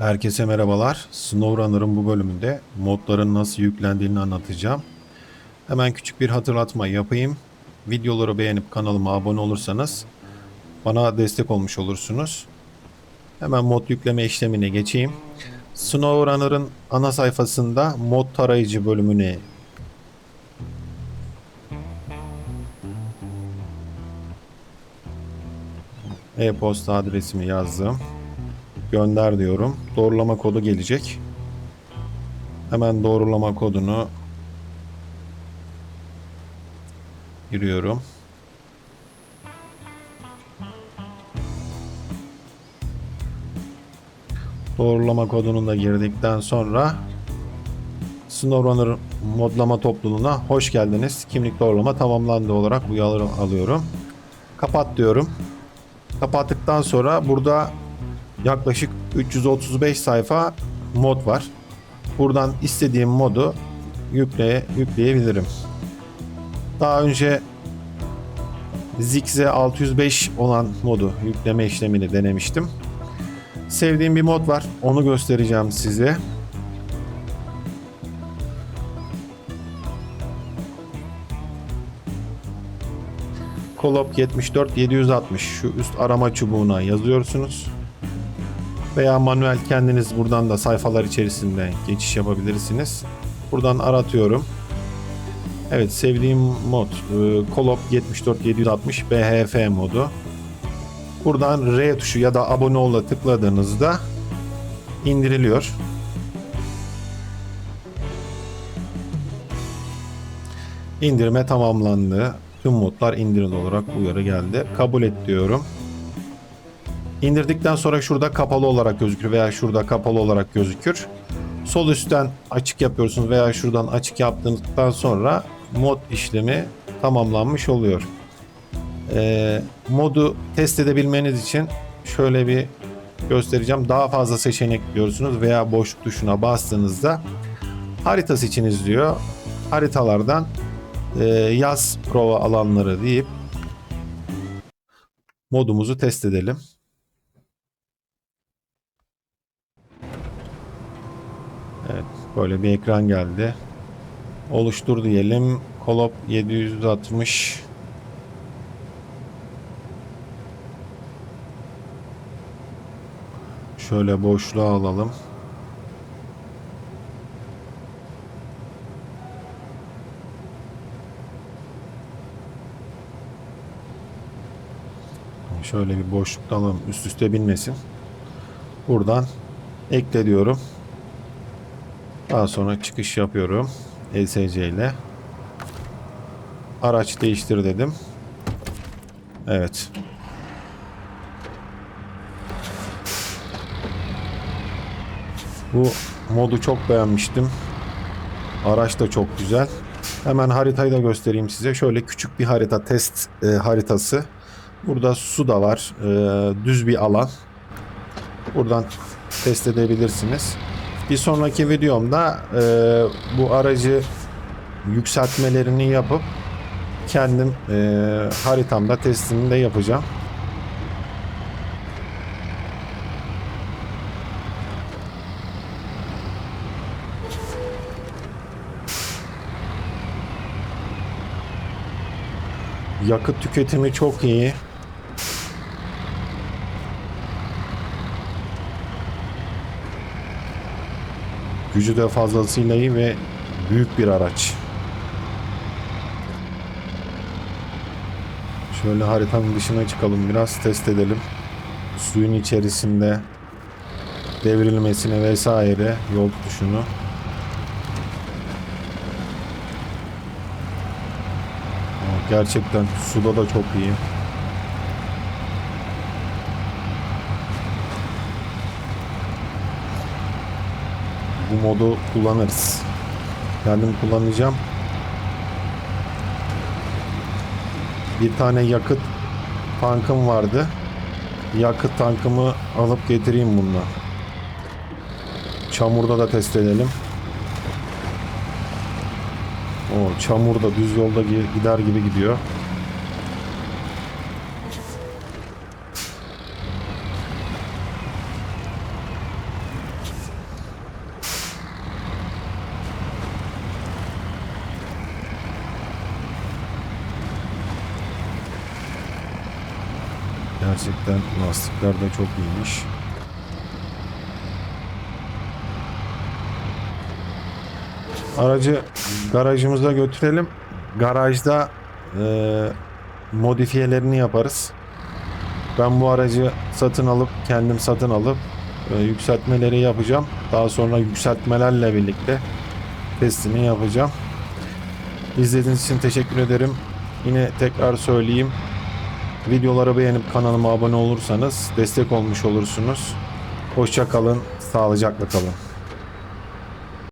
Herkese merhabalar. SnowRunner'ın bu bölümünde modların nasıl yüklendiğini anlatacağım. Hemen küçük bir hatırlatma yapayım. Videoları beğenip kanalıma abone olursanız bana destek olmuş olursunuz. Hemen mod yükleme işlemine geçeyim. SnowRunner'ın ana sayfasında mod tarayıcı bölümüne e-posta adresimi yazdım. Gönder diyorum. Doğrulama kodu gelecek. Hemen doğrulama kodunu giriyorum. Doğrulama kodunu da girdikten sonra SnowRunner modlama topluluğuna hoş geldiniz. Kimlik doğrulama tamamlandı olarak uyarı alıyorum. Kapat diyorum. Kapattıktan sonra burada yaklaşık 335 sayfa mod var. Buradan istediğim modu yükle, yükleyebilirim. Daha önce Zigze 605 olan modu yükleme işlemini denemiştim. Sevdiğim bir mod var. Onu göstereceğim size. Kolop 74 760 şu üst arama çubuğuna yazıyorsunuz. Veya manuel kendiniz buradan da sayfalar içerisinde geçiş yapabilirsiniz. Buradan aratıyorum. Evet sevdiğim mod e, Kolop 74 760 BHF modu. Buradan R tuşu ya da abone ol'a tıkladığınızda indiriliyor. İndirme tamamlandı. Tüm modlar indirin olarak uyarı geldi. Kabul et diyorum. İndirdikten sonra şurada kapalı olarak gözükür veya şurada kapalı olarak gözükür. Sol üstten açık yapıyorsunuz veya şuradan açık yaptıktan sonra mod işlemi tamamlanmış oluyor. Ee, modu test edebilmeniz için şöyle bir göstereceğim. Daha fazla seçenek diyorsunuz veya boşluk tuşuna bastığınızda harita seçiniz diyor. Haritalardan e, yaz prova alanları deyip modumuzu test edelim. Evet, böyle bir ekran geldi. Oluştur diyelim. Kolop 760 Şöyle boşluğa alalım. Şöyle bir boşlukta alalım. Üst üste binmesin. Buradan ekle diyorum. Daha sonra çıkış yapıyorum. ESC ile. Araç değiştir dedim. Evet. Bu modu çok beğenmiştim. Araç da çok güzel. Hemen haritayı da göstereyim size. Şöyle küçük bir harita test e, haritası. Burada su da var. E, düz bir alan. Buradan test edebilirsiniz. Bir sonraki videomda e, bu aracı yükseltmelerini yapıp kendim e, haritamda testini de yapacağım. Yakıt tüketimi çok iyi. Gücü de fazlasıyla iyi ve büyük bir araç. Şöyle haritanın dışına çıkalım biraz test edelim. Suyun içerisinde devrilmesine vesaire yol tutuşunu. Gerçekten suda da çok iyi. Bu modu kullanırız. Kendim kullanacağım. Bir tane yakıt tankım vardı. Yakıt tankımı alıp getireyim bununla. Çamurda da test edelim. O çamurda düz yolda gider gibi gidiyor. Gerçekten lastikler de çok iyiymiş. Aracı garajımıza götürelim. Garajda e, modifiyelerini yaparız. Ben bu aracı satın alıp kendim satın alıp e, yükseltmeleri yapacağım. Daha sonra yükseltmelerle birlikte testini yapacağım. İzlediğiniz için teşekkür ederim. Yine tekrar söyleyeyim. Videoları beğenip kanalıma abone olursanız destek olmuş olursunuz. Hoşça kalın, sağlıcakla kalın.